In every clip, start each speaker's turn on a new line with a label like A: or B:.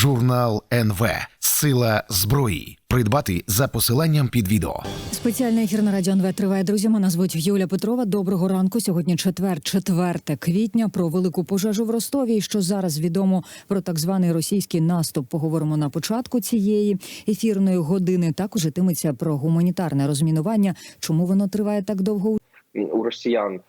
A: Журнал НВ Сила зброї. Придбати за посиланням під відео.
B: Спеціальний ефір на радіо НВ триває. Друзі, мене звуть Юля Петрова. Доброго ранку. Сьогодні четвер, 4 квітня. Про велику пожежу в Ростові. І що зараз відомо про так званий російський наступ. Поговоримо на початку цієї ефірної години. Також йтиметься про гуманітарне розмінування. Чому воно триває так довго?
C: у росіян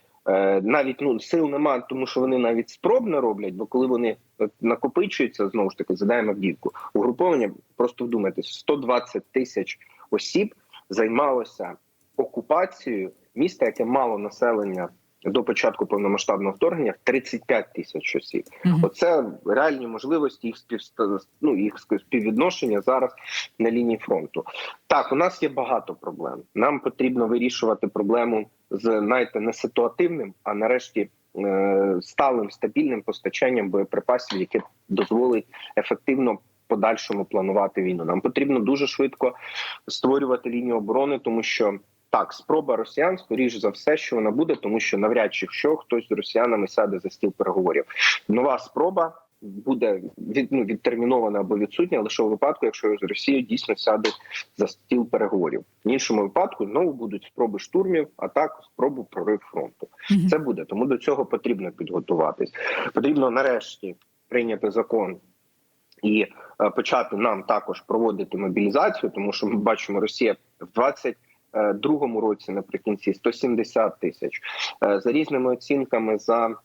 C: навіть ну сил немає, тому що вони навіть спроб не роблять. Бо коли вони е, накопичуються, знову ж таки задаємо вдівку. угруповання просто вдумайтесь, 120 тисяч осіб займалося окупацією міста, яке мало населення. До початку повномасштабного вторгнення в 35 тисяч осіб.
B: Мгм.
C: Оце реальні можливості їх співста... ну, їх співвідношення зараз на лінії фронту. Так, у нас є багато проблем. Нам потрібно вирішувати проблему з знаєте, не ситуативним, а нарешті е, сталим стабільним постачанням боєприпасів, яке дозволить ефективно. Подальшому планувати війну. Нам потрібно дуже швидко створювати лінію оборони, тому що так, спроба росіян, скоріш за все, що вона буде, тому що навряд чи що хтось з росіянами сяде за стіл переговорів. Нова спроба буде від, ну, відтермінована або відсутня лише у випадку, якщо з Росією дійсно сяде за стіл переговорів. В іншому випадку знову будуть спроби штурмів, а так спробу прорив фронту.
B: Мгм.
C: Це буде тому до цього потрібно підготуватись. Потрібно нарешті прийняти закон. І е, почати нам також проводити мобілізацію, тому що ми бачимо, Росія в 22-му році наприкінці 170 тисяч Е, за різними оцінками за м,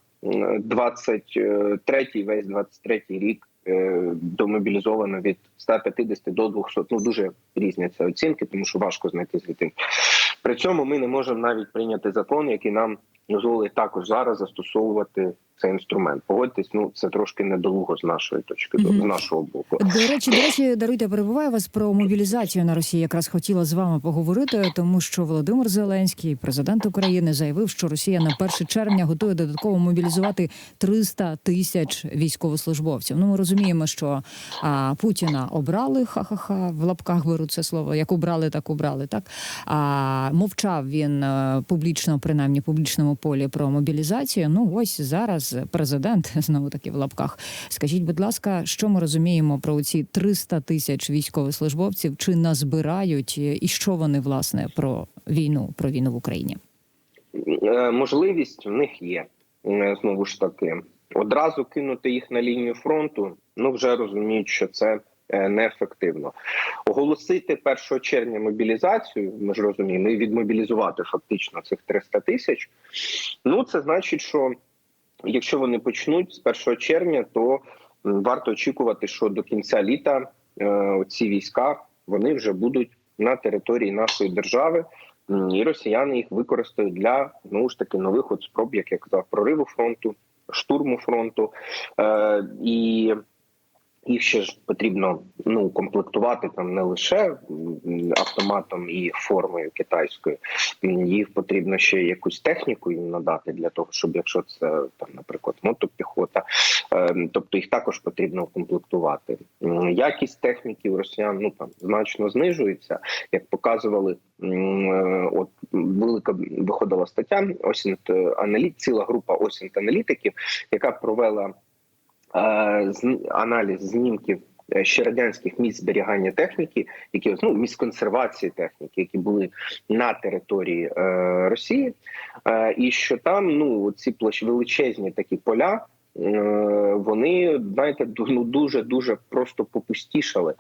C: 23-й, весь 23-й рік е, домобілізовано від 150 до 200. Ну дуже це оцінки, тому що важко знайти звідти. При цьому ми не можемо навіть прийняти закон, який нам дозволить також зараз застосовувати цей інструмент. Погодьтесь, ну це трошки недолуго з нашої точки зору,
B: Мгм.
C: з нашого боку.
B: До речі, до речі, даруйте, перебуваю вас про мобілізацію на Росії. Якраз хотіла з вами поговорити, тому що Володимир Зеленський, президент України, заявив, що Росія на 1 червня готує додатково мобілізувати 300 тисяч військовослужбовців. Ну, ми розуміємо, що а, Путіна обрали ха-ха-ха, в лапках беру це слово. Як обрали, так обрали. Так а мовчав він е, публічно, принаймні публічному полі про мобілізацію. Ну ось зараз президент знову таки в лапках. Скажіть, будь ласка, що ми розуміємо про ці 300 тисяч військовослужбовців? Чи назбирають і що вони власне про війну, про війну в Україні?
C: Е, можливість в них є Е, знову ж таки. Одразу кинути їх на лінію фронту. Ну вже розуміють, що це е, неефективно. Оголосити 1 червня мобілізацію. Ми ж розуміємо, і відмобілізувати фактично цих 300 тисяч. Ну це значить, що якщо вони почнуть з 1 червня, то варто очікувати, що до кінця літа е, ці війська вони вже будуть на території нашої держави. І росіяни їх використають для знову ж таки нових от спроб, як я казав, прориву фронту, штурму фронту. Е, і їх ще ж потрібно ну комплектувати там не лише автоматом і формою китайською. Їх потрібно ще якусь техніку їм надати для того, щоб якщо це там, наприклад, мотопіхота, е, тобто їх також потрібно комплектувати. Якість техніки у росіян ну там значно знижується, як показували. е, От велика виходила стаття Осінт аналіт, ціла група Осінт аналітиків, яка провела е, аналіз знімків е, ще радянських місць зберігання техніки, які ну місць консервації техніки, які були на території е, Росії, е, і що там ну ці площ величезні такі поля. Е, Вони знаєте, ну дуже дуже просто попустішали.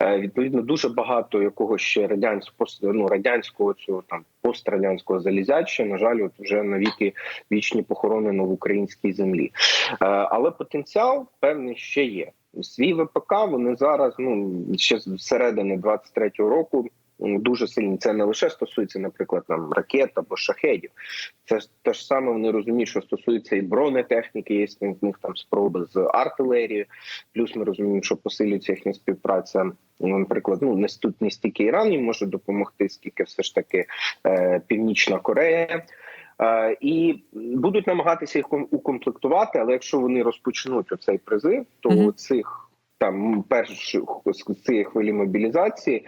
C: Е, Відповідно, дуже багато якого ще радянського ну, радянського цього там пострадянського залізяча, на жаль, от вже навіки вічні похоронено в українській землі. Е, Але потенціал певний ще є. Свій ВПК вони зараз, ну ще з середини 23-го року. Дуже сильні це не лише стосується, наприклад, там ракет або шахедів. Це ж те ж саме вони розуміють, що стосується і бронетехніки, є в них там спроби з артилерією. Плюс ми розуміємо, що посилюється їхня співпраця. ну, Наприклад, ну не тут не стільки Іран їм може допомогти, скільки все ж таки е, Північна Корея. Е, і будуть намагатися їх укомплектувати, але якщо вони розпочнуть оцей призив, то
B: Мгм.
C: цих там перш з цієї хвилі мобілізації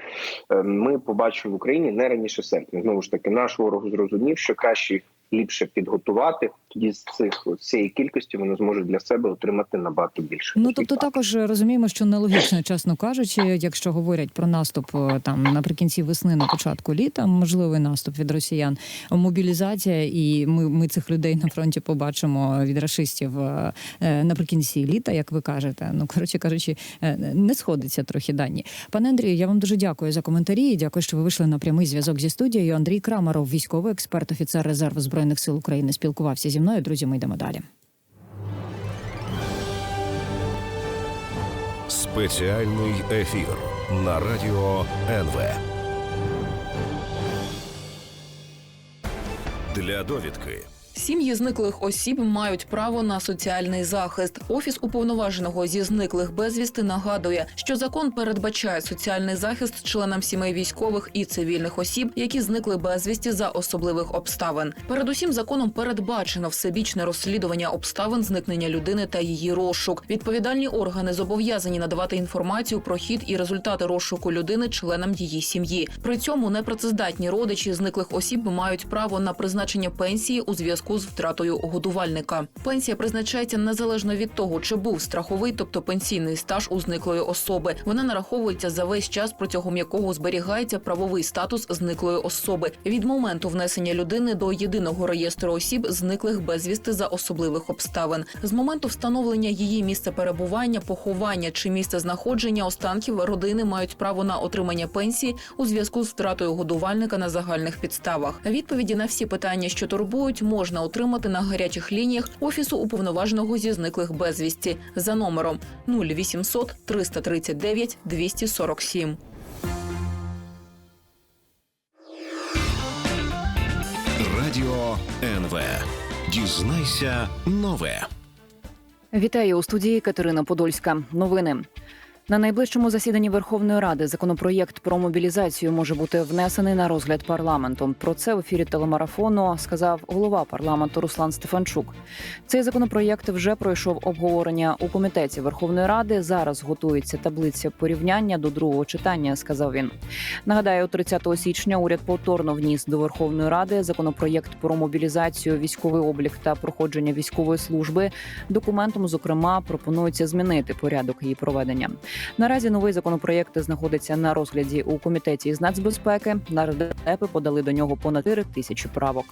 C: е, ми побачимо в Україні не раніше серпня. Знову ж таки, наш ворог зрозумів, що краще їх ліпше підготувати тоді з цих цієї кількості вони зможуть для себе отримати набагато більше.
B: Ну тобто
C: фактів.
B: також розуміємо, що нелогічно, чесно кажучи, якщо говорять про наступ е, там наприкінці весни, на початку літа, можливий наступ від росіян, мобілізація, і ми, ми цих людей на фронті побачимо від рашистів е, е, наприкінці літа, як ви кажете. Ну коротше кажучи, не сходиться трохи дані. Пане Андрію, я вам дуже дякую за коментарі. і Дякую, що ви вийшли на прямий зв'язок зі студією. Андрій Крамаров, військовий експерт, офіцер резерву збройних сил України, спілкувався зі мною. Друзі, ми йдемо далі.
D: Спеціальний ефір на радіо НВ. Для довідки
E: Сім'ї зниклих осіб мають право на соціальний захист. Офіс уповноваженого зі зниклих безвісти нагадує, що закон передбачає соціальний захист членам сімей військових і цивільних осіб, які зникли безвісті за особливих обставин. Передусім, законом передбачено всебічне розслідування обставин зникнення людини та її розшук. Відповідальні органи зобов'язані надавати інформацію про хід і результати розшуку людини членам її сім'ї. При цьому непрацездатні родичі зниклих осіб мають право на призначення пенсії у зв'язку з втратою годувальника. Пенсія призначається незалежно від того, чи був страховий, тобто пенсійний стаж у зниклої особи. Вона нараховується за весь час, протягом якого зберігається правовий статус зниклої особи від моменту внесення людини до єдиного реєстру осіб, зниклих безвісти за особливих обставин. З моменту встановлення її місця перебування, поховання чи місця знаходження останків родини мають право на отримання пенсії у зв'язку з втратою годувальника на загальних підставах. Відповіді на всі питання, що турбують, можна отримати на гарячих лініях офісу уповноваженого зі зниклих безвісті за номером 0800 339 247.
D: Радіо НВ. Дізнайся нове.
F: Вітаю у студії Катерина Подольська. Новини. На найближчому засіданні Верховної Ради законопроєкт про мобілізацію може бути внесений на розгляд парламенту. Про це в ефірі телемарафону сказав голова парламенту Руслан Стефанчук. Цей законопроєкт вже пройшов обговорення у комітеті Верховної Ради. Зараз готується таблиця порівняння до другого читання. Сказав він. Нагадаю, 30 січня уряд повторно вніс до Верховної Ради законопроєкт про мобілізацію, військовий облік та проходження військової служби. Документом, зокрема, пропонується змінити порядок її проведення. Наразі новий законопроєкт знаходиться на розгляді у комітеті з нацбезпеки. Нардепи подали до нього понад 4 тисячі правок.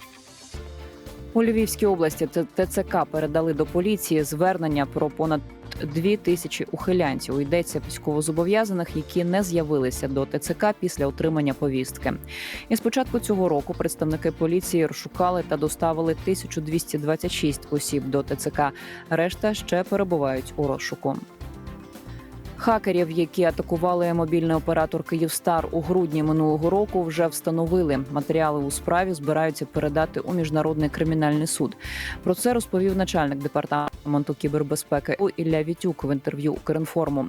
F: У Львівській області ТЦК передали до поліції звернення про понад дві тисячі ухилянців. Йдеться військовозобов'язаних, які не з'явилися до ТЦК після отримання повістки. І з початку цього року представники поліції розшукали та доставили 1226 осіб до ТЦК. Решта ще перебувають у розшуку. Хакерів, які атакували мобільний оператор Київстар у грудні минулого року, вже встановили. Матеріали у справі збираються передати у міжнародний кримінальний суд. Про це розповів начальник департаменту кібербезпеки У Ілля Вітюк в інтерв'ю Укрінформу.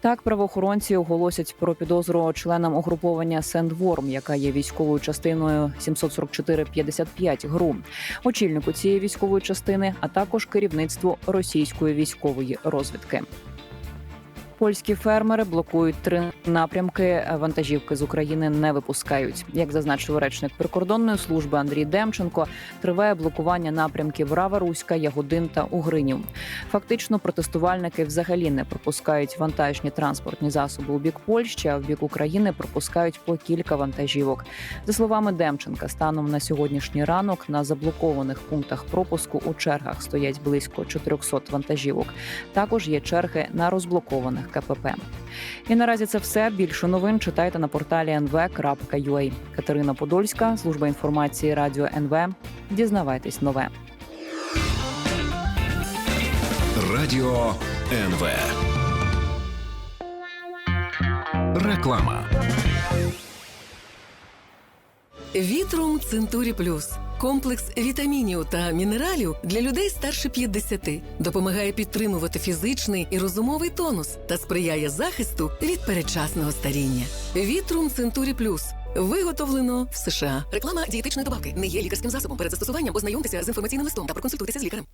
F: Так, правоохоронці оголосять про підозру членам угруповання Сендворм, яка є військовою частиною 744-55 ГРУ, очільнику цієї військової частини, а також керівництву російської військової розвідки. Польські фермери блокують три напрямки. Вантажівки з України не випускають. Як зазначив речник прикордонної служби Андрій Демченко, триває блокування напрямків Рава Руська, Ягодин та Угринів. Фактично, протестувальники взагалі не пропускають вантажні транспортні засоби у бік Польщі, а в бік України пропускають по кілька вантажівок. За словами Демченка, станом на сьогоднішній ранок на заблокованих пунктах пропуску у чергах стоять близько 400 вантажівок. Також є черги на розблокованих КПП. І наразі це все. Більше новин читайте на порталі nv.ua. Катерина Подольська, служба інформації Радіо НВ. Дізнавайтесь нове.
D: Радіо НВ. Реклама.
G: Вітрум Центурі Плюс комплекс вітамінів та мінералів для людей старше 50. допомагає підтримувати фізичний і розумовий тонус та сприяє захисту від передчасного старіння. Вітрум Центурі Плюс. Виготовлено в США. Реклама дієтичної добавки не є лікарським засобом. Перед застосуванням ознайомтеся з інформаційним листом та проконсультуйтеся з лікарем.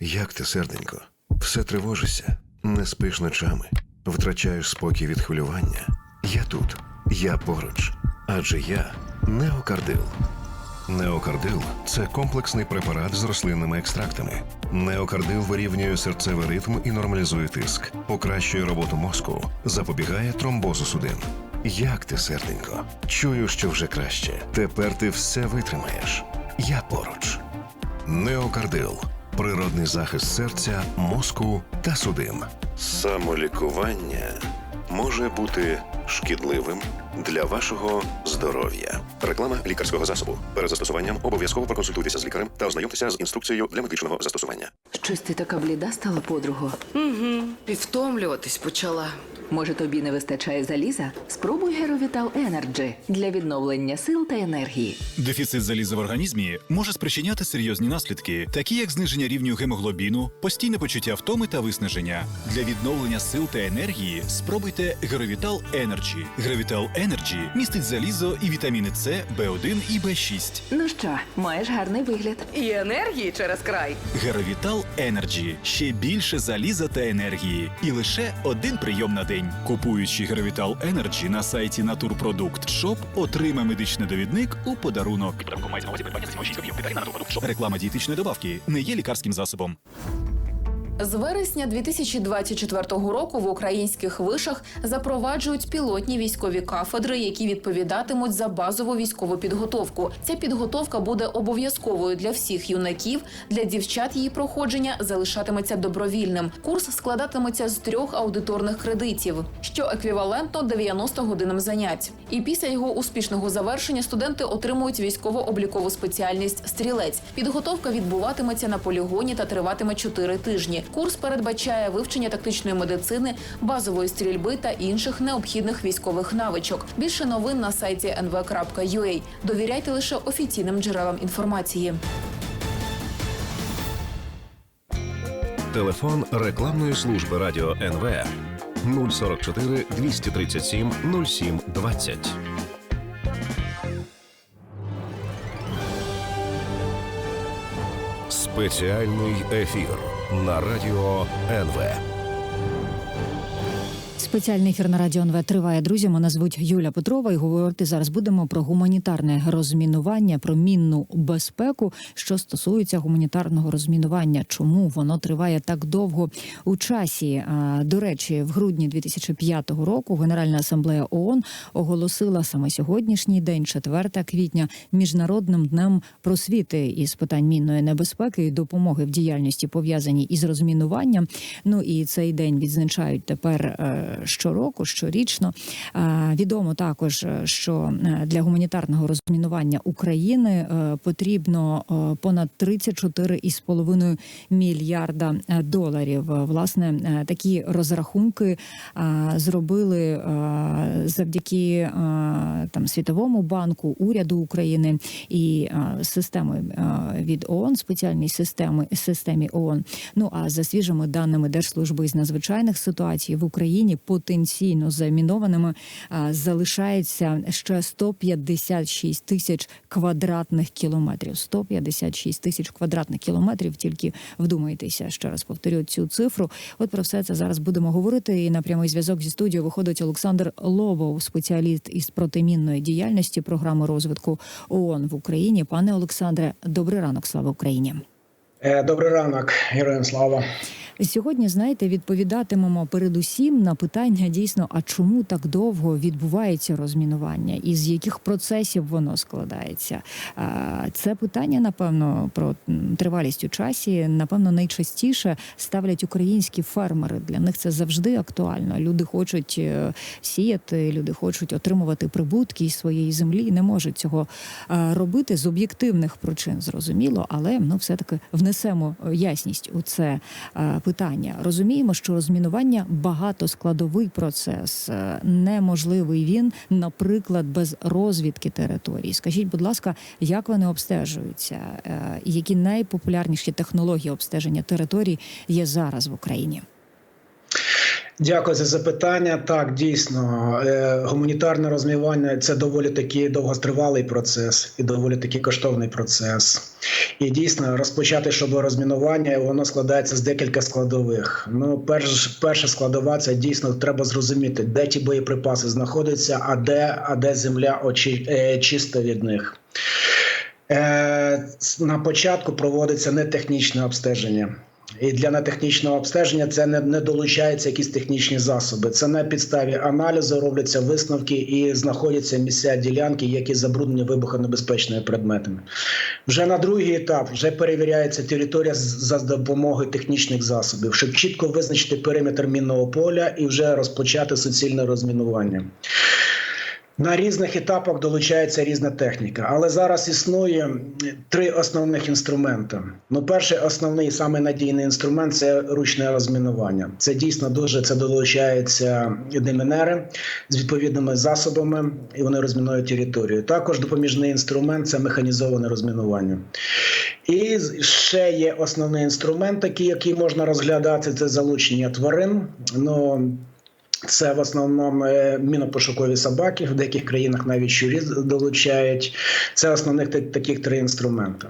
H: Як ти, серденько? Все тривожишся, не спиш ночами, втрачаєш спокій від хвилювання. Я тут, я поруч, адже я неокардил. Неокардил це комплексний препарат з рослинними екстрактами. Неокардил вирівнює серцевий ритм і нормалізує тиск, покращує роботу мозку, запобігає тромбозу судин. Як ти, серденько? Чую, що вже краще. Тепер ти все витримаєш. Я поруч. Неокардил природний захист серця, мозку та судин. Самолікування може бути шкідливим для вашого здоров'я. Реклама лікарського засобу. Перед застосуванням обов'язково проконсультуйтеся з лікарем та ознайомтеся з інструкцією для медичного застосування.
I: Щось ти така бліда стала, подруго.
J: Угу. І почала.
I: Може, тобі не вистачає заліза? Спробуй Геровітал Енерджі для відновлення сил та енергії.
K: Дефіцит заліза в організмі може спричиняти серйозні наслідки, такі як зниження рівню гемоглобіну, постійне почуття втоми та виснаження. Для відновлення сил та енергії спробуйте Геровітал Енерджі. Геровітал Енерджі містить залізо і вітаміни С, Б1 і Б6.
I: Ну що, маєш гарний вигляд.
J: І енергії через край.
K: Геровітал Енерджі ще більше заліза та енергії, і лише один прийом на день. Купуючи Геровітал Енерджі на сайті Натурпродукт Шоп, отримай медичний довідник у подарунок. Реклама дієтичної добавки не є лікарським засобом.
E: З вересня 2024 року в українських вишах запроваджують пілотні військові кафедри, які відповідатимуть за базову військову підготовку. Ця підготовка буде обов'язковою для всіх юнаків. Для дівчат її проходження залишатиметься добровільним. Курс складатиметься з трьох аудиторних кредитів, що еквівалентно 90 годинам занять. І після його успішного завершення студенти отримують військово-облікову спеціальність стрілець. Підготовка відбуватиметься на полігоні та триватиме 4 тижні. Курс передбачає вивчення тактичної медицини, базової стрільби та інших необхідних військових навичок. Більше новин на сайті nv.ua. Довіряйте лише офіційним джерелам інформації.
D: Телефон рекламної служби радіо НВ 044 237 07 20. Спеціальний ефір на радіо НВ.
B: Спеціальний ефір на радіо НВ триває. Друзі, мене звуть Юля Петрова, і говорити зараз будемо про гуманітарне розмінування, про мінну безпеку, що стосується гуманітарного розмінування. Чому воно триває так довго у часі? До речі, в грудні 2005 року Генеральна асамблея ООН оголосила саме сьогоднішній день, 4 квітня, міжнародним днем просвіти із питань мінної небезпеки і допомоги в діяльності пов'язаній із розмінуванням. Ну і цей день відзначають тепер е, щороку, щорічно. Відомо також, е, що е, для гуманітарного розмінування України е, потрібно понад 34,5 мільярда доларів. Власне, такі розрахунки зробили завдяки там світовому банку, уряду України і системи від ООН, спеціальній системи системі ООН. Ну а за свіжими даними Держслужби з надзвичайних ситуацій в Україні потенційно замінованими залишається ще 156 тисяч квадратних кілометрів. 156 тисяч квадратних кілометрів. Тільки вдумайтеся, ще раз повторю цю цифру. От про все це зараз будемо говорити. І на прямий зв'язок зі студією виходить Олександр Лобов, спеціаліст із протимінної діяльності програми розвитку ООН в Україні. Пане Олександре, добрий ранок, слава Україні.
L: Е, Добрий ранок, героям слава.
B: Сьогодні, знаєте, відповідатимемо передусім на питання дійсно, а чому так довго відбувається розмінування, і з яких процесів воно складається. Це питання, напевно, про тривалість у часі, напевно, найчастіше ставлять українські фермери. Для них це завжди актуально. Люди хочуть е, сіяти, люди хочуть отримувати прибутки із своєї землі, і не можуть цього е, робити з об'єктивних причин, зрозуміло, але ну все таки внесемо ясність у це е, питання. Розуміємо, що розмінування багатоскладовий процес. Е, Неможливий він, наприклад, без розвідки території. Скажіть, будь ласка, як вони обстежуються? Е, Які найпопулярніші технології обстеження територій є зараз в Україні?
L: Дякую за запитання. Так, дійсно, е, гуманітарне розмівання це доволі таки довготривалий процес і доволі таки коштовний процес. І дійсно розпочати щоб розмінування воно складається з декілька складових. Ну, перш, перша складова це дійсно треба зрозуміти, де ті боєприпаси знаходяться, а де, а де земля очі, е, чиста від них. Е, на початку проводиться нетехнічне обстеження. І для нетехнічного обстеження це не, не долучаються якісь технічні засоби. Це на підставі аналізу робляться висновки і знаходяться місця ділянки, які забруднені вибухонебезпечними предметами. Вже на другий етап вже перевіряється територія за допомогою технічних засобів, щоб чітко визначити периметр мінного поля і вже розпочати суцільне розмінування. На різних етапах долучається різна техніка, але зараз існує три основних інструменти. Ну, перший основний самий надійний інструмент це ручне розмінування. Це дійсно дуже це долучаються демінери з відповідними засобами, і вони розмінують територію. Також допоміжний інструмент це механізоване розмінування. І ще є основний інструмент, такий, який можна розглядати, це залучення тварин. Ну це в основному е, мінопошукові собаки, в деяких країнах навіть щурі долучають. Це основних таких три інструменти.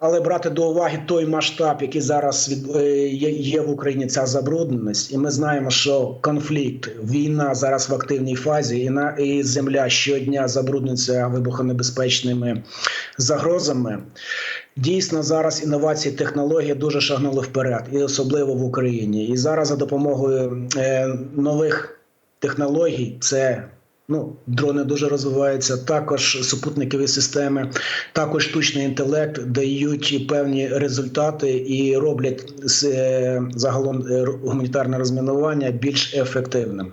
L: Але- брати до уваги той масштаб, який зараз е, є в Україні, ця забрудненість, і ми знаємо, що конфлікт, війна зараз в активній фазі, і на і земля щодня забруднюється вибухонебезпечними загрозами. Дійсно, зараз інновації технології дуже шагнули вперед, і особливо в Україні. І зараз за допомогою е, нових технологій це. Ну, дрони дуже розвиваються. Також супутникові системи, також штучний інтелект дають певні результати і роблять е, загалом е, гуманітарне розмінування більш ефективним.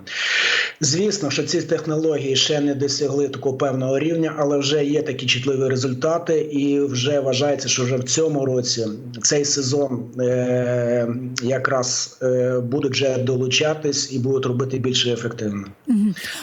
L: Звісно, що ці технології ще не досягли такого певного рівня, але вже є такі чутливі результати, і вже вважається, що вже в цьому році цей сезон е, якраз будуть вже долучатись і будуть робити більш ефективно.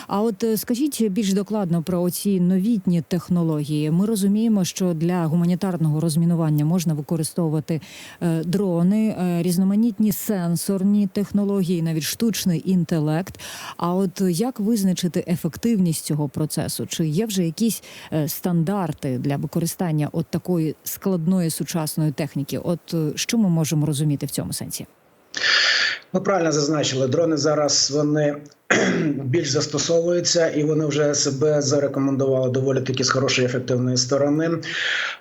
B: А от скажіть більш докладно про ці новітні технології. Ми розуміємо, що для гуманітарного розмінування можна використовувати е, дрони, е, різноманітні сенсорні технології, навіть штучний інтелект. А от як визначити ефективність цього процесу? Чи є вже якісь е, стандарти для використання от такої складної сучасної техніки? От що ми можемо розуміти в цьому сенсі?
L: Ну, правильно зазначили, дрони зараз вони більш застосовуються і вони вже себе зарекомендували доволі таки з хорошої ефективної сторони.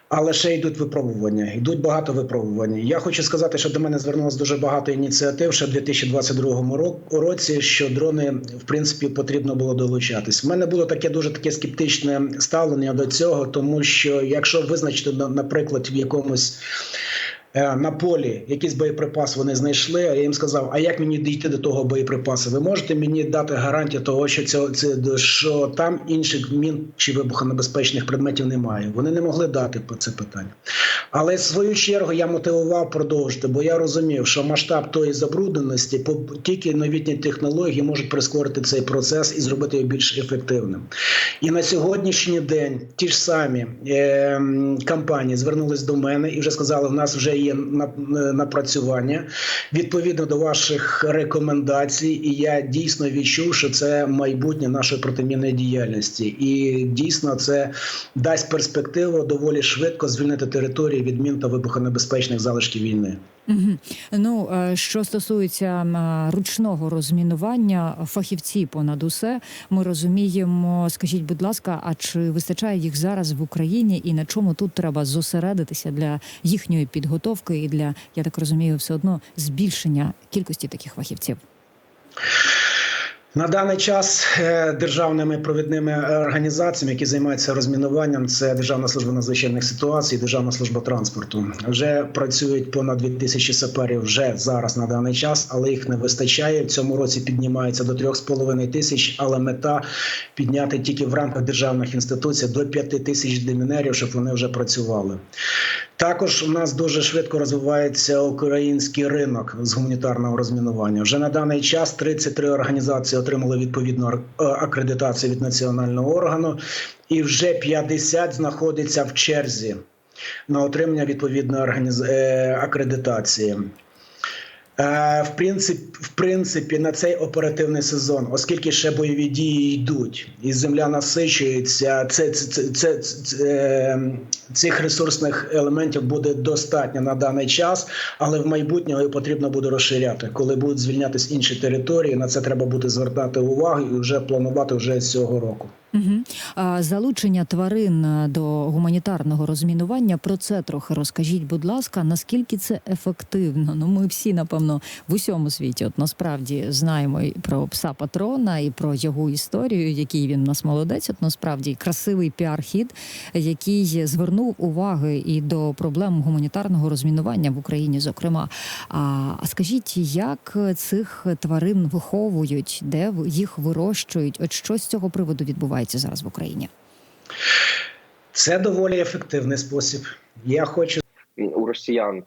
L: Але ще йдуть випробування, йдуть багато випробувань. Я хочу сказати, що до мене звернулося дуже багато ініціатив ще в 2022 році, що дрони в принципі потрібно було долучатись. У мене було таке дуже таке скептичне ставлення до цього, тому що якщо визначити наприклад в якомусь на полі якийсь боєприпас вони знайшли. А я їм сказав: а як мені дійти до того боєприпасу? Ви можете мені дати гарантію того, що цього це що там інших мін чи вибухонебезпечних предметів немає. Вони не могли дати по це питання. Але в свою чергу я мотивував продовжити, бо я розумів, що масштаб тої забрудненості по тільки новітні технології можуть прискорити цей процес і зробити його більш ефективним. І на сьогоднішній день ті ж самі е, компанії звернулись до мене і вже сказали, в нас вже є напрацювання відповідно до ваших рекомендацій. І я дійсно відчув, що це майбутнє нашої протимінної діяльності, і дійсно це дасть перспективу доволі швидко звільнити території від мін та вибухонебезпечних залишків війни.
B: Мгм. Ну е, що стосується е, ручного розмінування, фахівці понад усе ми розуміємо. Скажіть, будь ласка, а чи вистачає їх зараз в Україні, і на чому тут треба зосередитися для їхньої підготовки і для я так розумію, все одно збільшення кількості таких фахівців?
L: На даний час е, державними провідними організаціями, які займаються розмінуванням, це Державна служба надзвичайних ситуацій, Державна служба транспорту. Вже працюють понад 2000 саперів вже зараз на даний час, але їх не вистачає. В цьому році піднімається до 3,5 тисяч, але мета підняти тільки в рамках державних інституцій до 5 тисяч демінерів, щоб вони вже працювали. Також у нас дуже швидко розвивається український ринок з гуманітарного розмінування. Вже на даний час 33 організації отримали відповідну е, акредитацію від національного органу, і вже 50 знаходиться в черзі на отримання відповідної е, акредитації. Е, В принципі, в принципі, на цей оперативний сезон, оскільки ще бойові дії йдуть, і земля насичується, це, це, це, це, е, цих ресурсних елементів буде достатньо на даний час, але в майбутньому потрібно буде розширяти. Коли будуть звільнятися інші території, на це треба буде звертати увагу і вже планувати вже з цього року.
B: Угу. Залучення тварин е, до гуманітарного розмінування. Про це трохи розкажіть, будь ласка, наскільки це ефективно? Ну, ми всі, напевно, в усьому світі, от насправді знаємо і про пса патрона і про його історію, який він у нас молодець. От насправді красивий піар-хід, який звернув уваги і до проблем гуманітарного розмінування в Україні, зокрема. А, а скажіть, як цих тварин виховують, де їх вирощують? От що з цього приводу відбувається? Зараз в Україні?
L: Це доволі ефективний спосіб. Я хочу
C: у росіян.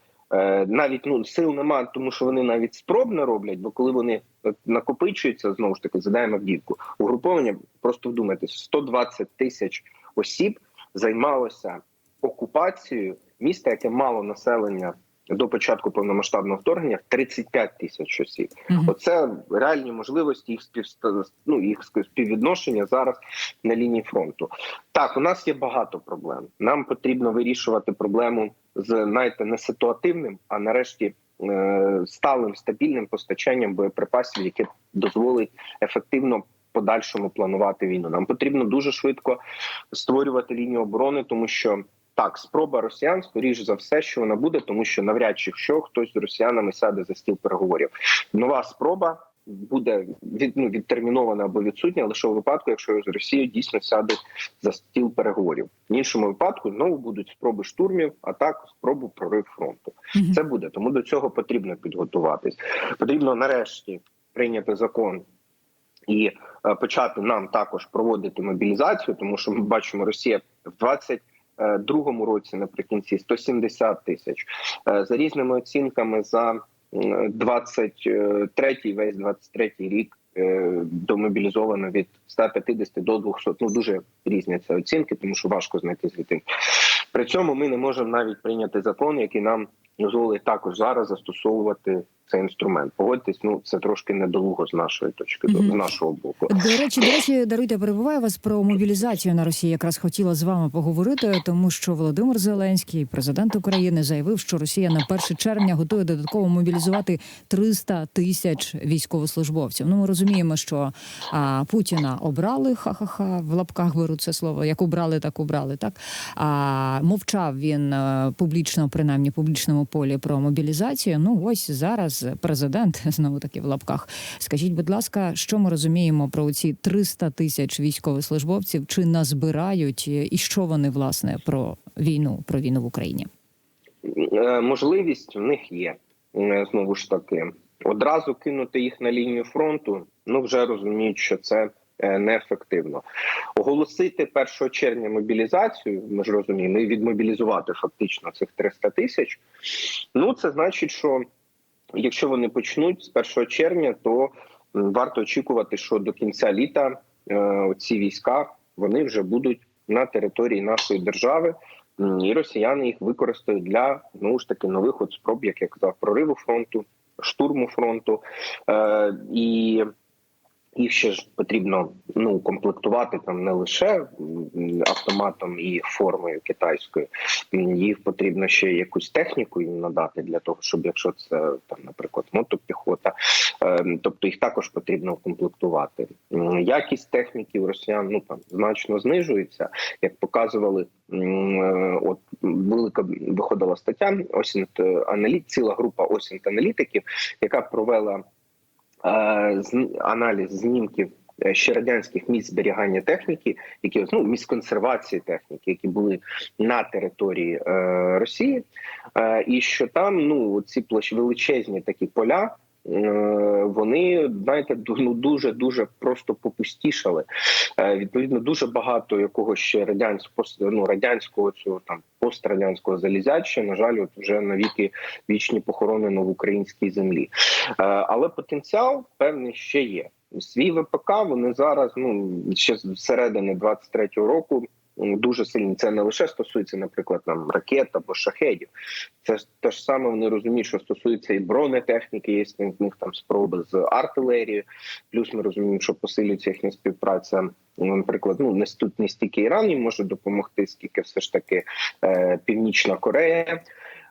C: Навіть ну сил немає, тому що вони навіть спроб не роблять. Бо коли вони накопичуються, знову ж таки задаємо Авдіївку, угруповання. Просто вдумайтесь, 120 тисяч осіб займалося окупацією міста, яке мало населення до початку повномасштабного вторгнення 35 тисяч осіб. Mm-hmm. Оце реальні можливості їх співста... ну, їх співвідношення зараз на лінії фронту. Так, у нас є багато проблем. Нам потрібно вирішувати проблему з знаєте, не ситуативним, а нарешті сталим стабільним постачанням боєприпасів, яке дозволить ефективно. Подальшому планувати війну. Нам потрібно дуже швидко створювати лінію оборони, тому що так, спроба росіян, скоріш за все, що вона буде, тому що навряд чи що хтось з росіянами сяде за стіл переговорів. Нова спроба буде від, ну, відтермінована або відсутня лише у випадку, якщо з Росією дійсно сяде за стіл переговорів. В іншому випадку знову будуть спроби штурмів, а так спробу прорив фронту. Це буде тому до цього потрібно підготуватись. Потрібно нарешті прийняти закон. І е, почати нам також проводити мобілізацію, тому що ми бачимо, Росія в 20 другому році наприкінці 170 тисяч за різними оцінками за 23-й, весь 23-й рік домобілізовано від 150 до 200. Ну дуже різні це оцінки, тому що важко знайти звідти. При цьому ми не можемо навіть прийняти закон, який нам дозволить також зараз застосовувати цей інструмент. Погодьтесь, ну це трошки недолуго з нашої точки mm-hmm. з нашого боку.
B: До речі, до речі, даруйте, перебуваю вас про мобілізацію на Росії. Якраз хотіла з вами поговорити, тому що Володимир Зеленський, президент України, заявив, що Росія на 1 червня готує додатково мобілізувати 300 тисяч військовослужбовців. Ну ми розуміємо, що а, Путіна обрали ха-ха-ха, в лапках беру це слово. Як обрали, так обрали. Так а мовчав він а, публічно, принаймні публічному полі про мобілізацію. Ну ось зараз президент знову таки в лапках. Скажіть, будь ласка, що ми розуміємо про ці 300 тисяч військовослужбовців? Чи назбирають і що вони власне про війну про війну в Україні?
C: Можливість в них є знову ж таки одразу кинути їх на лінію фронту. Ну вже розуміють, що це неефективно. Оголосити 1 червня мобілізацію. Ми ж розуміємо, і відмобілізувати фактично цих 300 тисяч. Ну це значить, що Якщо вони почнуть з 1 червня, то варто очікувати, що до кінця літа е, ці війська вони вже будуть на території нашої держави, і росіяни їх використають для ну ж таки нових от спроб, як я казав, прориву фронту, штурму фронту е, і. Їх ще ж потрібно ну комплектувати там не лише автоматом і формою китайською, їх потрібно ще якусь техніку їм надати для того, щоб якщо це там, наприклад, мотопіхота, тобто їх також потрібно комплектувати. Якість техніки у росіян ну там значно знижується, як показували. От велика виходила стаття осінь аналіт, ціла група осінь аналітиків, яка провела аналіз знімків ще радянських місць зберігання техніки, які ну місць консервації техніки, які були на території е, Росії, е, і що там ну ці площі величезні такі поля. Вони знаєте, ну дуже дуже просто попустішали. Відповідно, дуже багато якого ще радянського ну, радянського цього там пострадянського залізяча, на жаль, от вже навіки вічні похоронено в українській землі. Але потенціал певний ще є. Свій ВПК вони зараз ну ще з середини 23-го року дуже сильні. Це не лише стосується, наприклад, там ракет або шахедів. Це те ж саме вони розуміють, що стосується і бронетехніки, є в них там спроби з артилерією. Плюс ми розуміємо, що посилюється їхня співпраця. Наприклад, ну не тут не стільки Іран їм може допомогти, скільки все ж таки е, Північна Корея.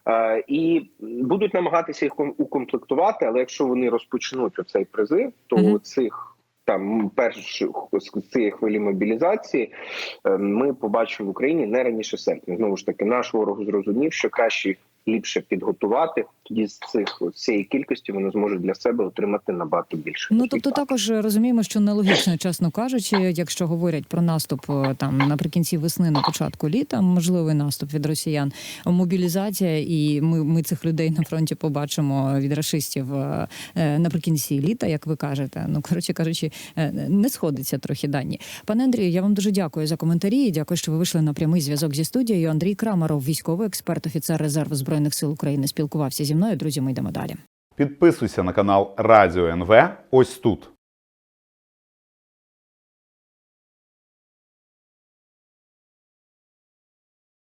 C: Е, і будуть намагатися їх укомплектувати, але якщо вони розпочнуть оцей призив, то mm -hmm. цих там перших з цієї хвилі мобілізації, е, ми побачимо в Україні не раніше серпня. Знову ж таки, наш ворог зрозумів, що краще ліпше підготувати. Тоді з цих з цієї кількості вони зможуть для себе отримати набагато більше.
B: Ну тобто, також розуміємо, що нелогічно, чесно кажучи, якщо говорять про наступ е, там наприкінці весни, на початку літа, можливий наступ від росіян, мобілізація, і ми, ми цих людей на фронті побачимо від рашистів е, е, наприкінці літа, як ви кажете. Ну коротше кажучи, не сходиться трохи дані. Пане Андрію, я вам дуже дякую за коментарі. Дякую, що ви вийшли на прямий зв'язок зі студією. Андрій Крамаров, військовий експерт, офіцер резерву збройних сил України, спілкувався зі мною. Друзі, ми йдемо далі.
M: Підписуйся на канал Радіо НВ. Ось тут.